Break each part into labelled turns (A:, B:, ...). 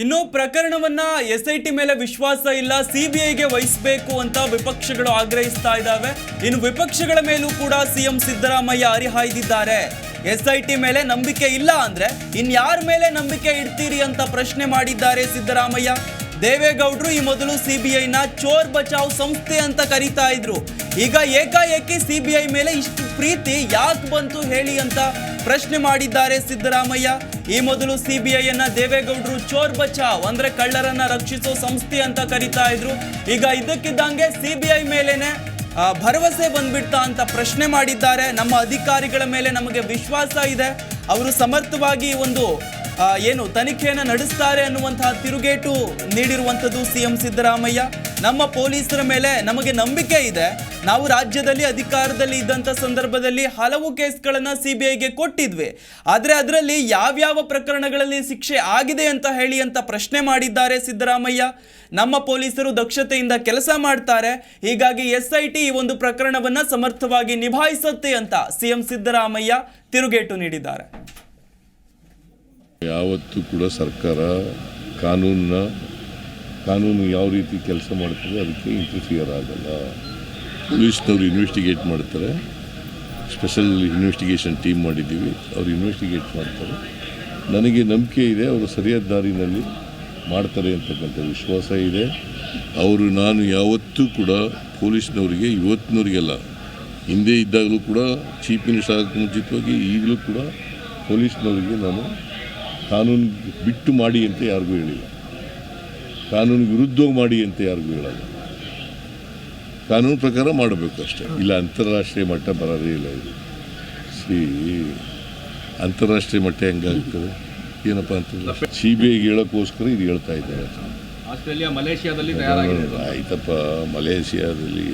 A: ಇನ್ನು ಪ್ರಕರಣವನ್ನ S I T ಮೇಲೆ ವಿಶ್ವಾಸ ಇಲ್ಲ, ಸಿಬಿಐಗೆ ವಹಿಸಬೇಕು ಅಂತ ವಿಪಕ್ಷಗಳು ಆಗ್ರಹಿಸ್ತಾ ಇದ್ದಾವೆ. ಇನ್ನು ವಿಪಕ್ಷಗಳ ಮೇಲೂ ಕೂಡ ಸಿಎಂ ಸಿದ್ದರಾಮಯ್ಯ ಹರಿಹಾಯ್ದಿದ್ದಾರೆ ಎಸ್ ಐ ಟಿ ಮೇಲೆ ನಂಬಿಕೆ ಇಲ್ಲ ಅಂದ್ರೆ ಇನ್ಯಾರ ಮೇಲೆ ನಂಬಿಕೆ ಇಡ್ತೀರಿ ಅಂತ ಪ್ರಶ್ನೆ ಮಾಡಿದ್ದಾರೆ ಸಿದ್ದರಾಮಯ್ಯ. ದೇವೇಗೌಡರು ಈ ಮೊದಲು ಸಿಬಿಐನ ಚೋರ್ ಬಚಾವ್ ಸಂಸ್ಥೆ ಅಂತ ಕರೀತಾ ಇದ್ರು. ಈಗ ಏಕಾಏಕಿ ಸಿಬಿಐ ಮೇಲೆ ಇಷ್ಟು ಪ್ರೀತಿ ಯಾಕೆ ಬಂತು ಹೇಳಿ ಅಂತ ಪ್ರಶ್ನೆ ಮಾಡಿದ್ದಾರೆ ಸಿದ್ದರಾಮಯ್ಯ. ಈ ಮೊದಲು ಸಿಬಿಐಯನ್ನ ದೇವೇಗೌಡರು ಚೋರ್ ಬಚಾವ್ ಅಂದ್ರೆ ಕಳ್ಳರನ್ನ ರಕ್ಷಿಸೋ ಸಂಸ್ಥೆ ಅಂತ ಕರಿತಾ ಇದ್ರು. ಈಗ ಇದಕ್ಕಿದ್ದಂಗೆ ಸಿಬಿಐ ಮೇಲೇನೆ ಭರವಸೆ ಬಂದ್ಬಿಡ್ತಾ ಅಂತ ಪ್ರಶ್ನೆ ಮಾಡಿದ್ದಾರೆ. ನಮ್ಮ ಅಧಿಕಾರಿಗಳ ಮೇಲೆ ನಮಗೆ ವಿಶ್ವಾಸ ಇದೆ. ಅವರು ಸಮರ್ಥವಾಗಿ ಒಂದು ಏನು ತನಿಖೆಯನ್ನು ನಡೆಸ್ತಾರೆ ಅನ್ನುವಂತಹ ತಿರುಗೇಟು ನೀಡಿರುವಂಥದ್ದು ಸಿಎಂ ಸಿದ್ದರಾಮಯ್ಯ. ನಮ್ಮ ಪೊಲೀಸರ ಮೇಲೆ ನಮಗೆ ನಂಬಿಕೆ ಇದೆ. ನಾವು ರಾಜ್ಯದಲ್ಲಿ ಅಧಿಕಾರದಲ್ಲಿ ಇದ್ದಂಥ ಸಂದರ್ಭದಲ್ಲಿ ಹಲವು ಕೇಸ್ಗಳನ್ನು ಸಿ ಬಿ ಐಗೆ ಕೊಟ್ಟಿದ್ವಿ. ಆದರೆ ಅದರಲ್ಲಿ ಯಾವ್ಯಾವ ಪ್ರಕರಣಗಳಲ್ಲಿ ಶಿಕ್ಷೆ ಆಗಿದೆ ಅಂತ ಹೇಳಿ ಅಂತ ಪ್ರಶ್ನೆ ಮಾಡಿದ್ದಾರೆ ಸಿದ್ದರಾಮಯ್ಯ. ನಮ್ಮ ಪೊಲೀಸರು ದಕ್ಷತೆಯಿಂದ ಕೆಲಸ ಮಾಡ್ತಾರೆ. ಹೀಗಾಗಿ ಎಸ್ ಐ ಟಿ ಈ ಒಂದು ಪ್ರಕರಣವನ್ನು ಸಮರ್ಥವಾಗಿ ನಿಭಾಯಿಸುತ್ತೆ ಅಂತ ಸಿಎಂ ಸಿದ್ದರಾಮಯ್ಯ ತಿರುಗೇಟು ನೀಡಿದ್ದಾರೆ.
B: ಯಾವತ್ತೂ ಕೂಡ ಸರ್ಕಾರ ಕಾನೂನನ್ನ, ಕಾನೂನು ಯಾವ ರೀತಿ ಕೆಲಸ ಮಾಡ್ತದೆ ಅದಕ್ಕೆ ಇಂಟರ್ಫಿಯರ್ ಆಗಲ್ಲ. ಪೊಲೀಸ್ನವರು ಇನ್ವೆಸ್ಟಿಗೇಟ್ ಮಾಡ್ತಾರೆ. ಸ್ಪೆಷಲ್ ಇನ್ವೆಸ್ಟಿಗೇಷನ್ ಟೀಮ್ ಮಾಡಿದ್ದೀವಿ. ಅವರು ಇನ್ವೆಸ್ಟಿಗೇಟ್ ಮಾಡ್ತಾರೆ. ನನಗೆ ನಂಬಿಕೆ ಇದೆ, ಅವರು ಸರಿಯಾದ ದಾರಿನಲ್ಲಿ ಮಾಡ್ತಾರೆ ಅಂತಕ್ಕಂಥ ವಿಶ್ವಾಸ ಇದೆ. ಅವರು ನಾನು ಯಾವತ್ತೂ ಕೂಡ ಪೊಲೀಸ್ನವರಿಗೆ, ಇವತ್ತಿನವರಿಗೆಲ್ಲ, ಹಿಂದೆ ಇದ್ದಾಗಲೂ ಕೂಡ ಚೀಫ್ ಮಿನಿಸ್ಟರ್ ಆಗಕ್ಕೆ ಮುಂಚಿತವಾಗಿ, ಈಗಲೂ ಕೂಡ ಪೊಲೀಸ್ನವರಿಗೆ ನಾನು ಕಾನೂನು ಬಿಟ್ಟು ಮಾಡಿ ಅಂತ ಯಾರಿಗೂ ಹೇಳಿಲ್ಲ. ಕಾನೂನು ವಿರುದ್ಧವಾಗಿ ಮಾಡಿ ಅಂತ ಯಾರಿಗೂ ಹೇಳಲ್ಲ. ಕಾನೂನು ಪ್ರಕಾರ ಮಾಡಬೇಕು ಅಷ್ಟೇ. ಇಲ್ಲ ಅಂತಾರಾಷ್ಟ್ರೀಯ ಮಟ್ಟ ಬರೋದೇ ಇಲ್ಲ ಇದು. ಸಿ ಅಂತಾರಾಷ್ಟ್ರೀಯ ಮಟ್ಟ ಹೆಂಗಾಗ್ತದೆ? ಏನಪ್ಪ ಅಂತಂದ್ರೆ ಸಿ ಬಿ ಐಗೆ ಹೇಳೋಕ್ಕೋಸ್ಕರ ಇದು ಹೇಳ್ತಾ ಇದ್ದಾರೆ.
C: ಆಸ್ಟ್ರೇಲಿಯಾ ಮಲೇಷಿಯಾದಲ್ಲಿ.
B: ಆಯ್ತಪ್ಪ ಮಲೇಷಿಯಾದಲ್ಲಿ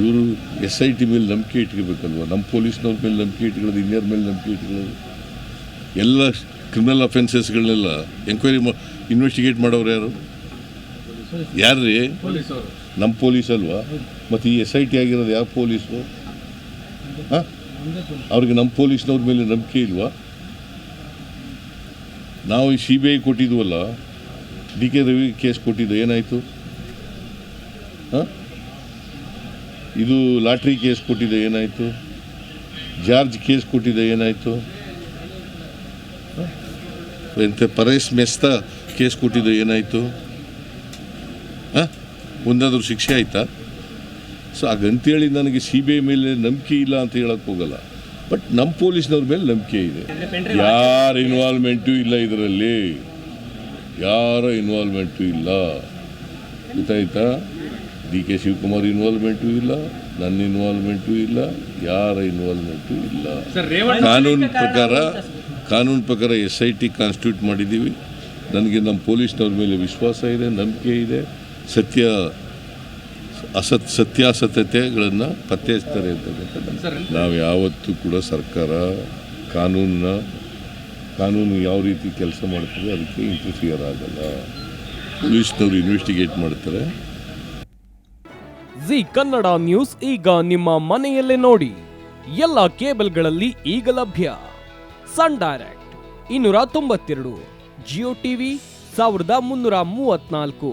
B: ಇವರು ಎಸ್ ಐ ಟಿ ಮೇಲೆ ನಂಬಿಕೆ ಇಟ್ಕೋಬೇಕಲ್ವ? ನಮ್ಮ ಪೊಲೀಸ್ನವ್ರ ಮೇಲೆ ನಂಬಿಕೆ ಇಟ್ಕೊಳ್ಳೋದು ಇಂಡಿಯರ್ ಮೇಲೆ ನಂಬಿಕೆ ಇಟ್ಕೊಳ್ಳೋದು? ಎಲ್ಲ ಕ್ರಿಮಿನಲ್ ಅಫೆನ್ಸಸ್ಗಳನ್ನೆಲ್ಲ ಎಂಕ್ವೈರಿ ಇನ್ವೆಸ್ಟಿಗೇಟ್ ಮಾಡೋರು ಯಾರು? ಯಾರ್ರೀ? ನಮ್ಮ ಪೊಲೀಸ್ ಅಲ್ವಾ ಮತ್ತು ಈ ಎಸ್ ಐ ಟಿ ಆಗಿರೋದು ಯಾವ ಪೊಲೀಸು ಹಾಂ? ಅವ್ರಿಗೆ ನಮ್ಮ ಪೊಲೀಸ್ನವ್ರ ಮೇಲೆ ನಂಬಿಕೆ ಇಲ್ವಾ? ನಾವು ಈ ಸಿ ಬಿ ಐ ಕೊಟ್ಟಿದ್ವಲ್ಲ ಡಿ ಕೆ ರವಿ ಕೇಸ್ ಕೊಟ್ಟಿದ್ದು ಏನಾಯಿತು? ಹಾಂ? ಇದು ಲಾಟ್ರಿ ಕೇಸ್ ಕೊಟ್ಟಿದ್ದೆ ಏನಾಯಿತು? ಜಾರ್ಜ್ ಕೇಸ್ ಕೊಟ್ಟಿದ್ದೆ ಏನಾಯಿತು? ಎಂಥ ಪರೇಶ್ ಮೆಸ್ತಾ ಕೇಸ್ ಕೊಟ್ಟಿದ್ದು ಏನಾಯಿತು? ಒಂದಾದ್ರೂ ಶಿಕ್ಷೆ ಆಯಿತಾ? ಸೊ ಹಾಗಂತೇಳಿ ನನಗೆ ಸಿ ಬಿ ಐ ಮೇಲೆ ನಂಬಿಕೆ ಇಲ್ಲ ಅಂತ ಹೇಳಕ್ಕೆ ಹೋಗಲ್ಲ. ಬಟ್ ನಮ್ಮ ಪೊಲೀಸ್ನವ್ರ ಮೇಲೆ ನಂಬಿಕೆ ಇದೆ. ಯಾರ ಇನ್ವಾಲ್ವ್ಮೆಂಟು ಇಲ್ಲ ಇದರಲ್ಲಿ. ಯಾರ ಇನ್ವಾಲ್ವ್ಮೆಂಟು ಇಲ್ಲ. ಗೊತ್ತಾಯ್ತಾ? ಡಿ ಕೆ ಶಿವಕುಮಾರ್ ಇನ್ವಾಲ್ವ್ಮೆಂಟು ಇಲ್ಲ. ನನ್ನ ಇನ್ವಾಲ್ವ್ಮೆಂಟು ಇಲ್ಲ. ಯಾರ ಇನ್ವಾಲ್ವ್ಮೆಂಟು ಇಲ್ಲ. ಕಾನೂನು ಪ್ರಕಾರ ಕಾನೂನು ಪ್ರಕಾರ ಎಸ್ ಐ ಟಿ ಕಾನ್ಸ್ಟಿಟ್ಯೂಟ್ ಮಾಡಿದ್ದೀವಿ. ನನಗೆ ನಮ್ಮ ಪೊಲೀಸ್ನವ್ರ ಮೇಲೆ ವಿಶ್ವಾಸ ಇದೆ ನಂಬಿಕೆ ಇದೆ. ಸತ್ಯ ಅಸತ್ ಸತ್ಯಾಸತ್ಯತೆಗಳನ್ನು ಪತ್ತೆ ಹಚ್ತಾರೆ ಅಂತಕ್ಕಂಥ
C: ಸರ್
B: ನಾವು ಯಾವತ್ತೂ ಕೂಡ ಸರ್ಕಾರ ಕಾನೂನನ್ನ ಕಾನೂನು ಯಾವ ರೀತಿ ಕೆಲಸ ಮಾಡ್ತದೆ ಅದಕ್ಕೆ ಇಂಟರ್ಫಿಯರ್ ಆಗಲ್ಲ. ಪೊಲೀಸ್ನವರು ಇನ್ವೆಸ್ಟಿಗೇಟ್ ಮಾಡ್ತಾರೆ.
D: ಜಿ ಕನ್ನಡ ನ್ಯೂಸ್ ಈಗ ನಿಮ್ಮ ಮನೆಯಲ್ಲೇ ನೋಡಿ. ಎಲ್ಲ ಕೇಬಲ್ಗಳಲ್ಲಿ ಈಗ ಲಭ್ಯ. ಸನ್ ಡೈರೆಕ್ಟ್ ಇನ್ನೂರ ತೊಂಬತ್ತೆರಡು ಜಿಯೋ ಟಿವಿ ಸಾವಿರದ ಮುನ್ನೂರ ಮೂವತ್ನಾಲ್ಕು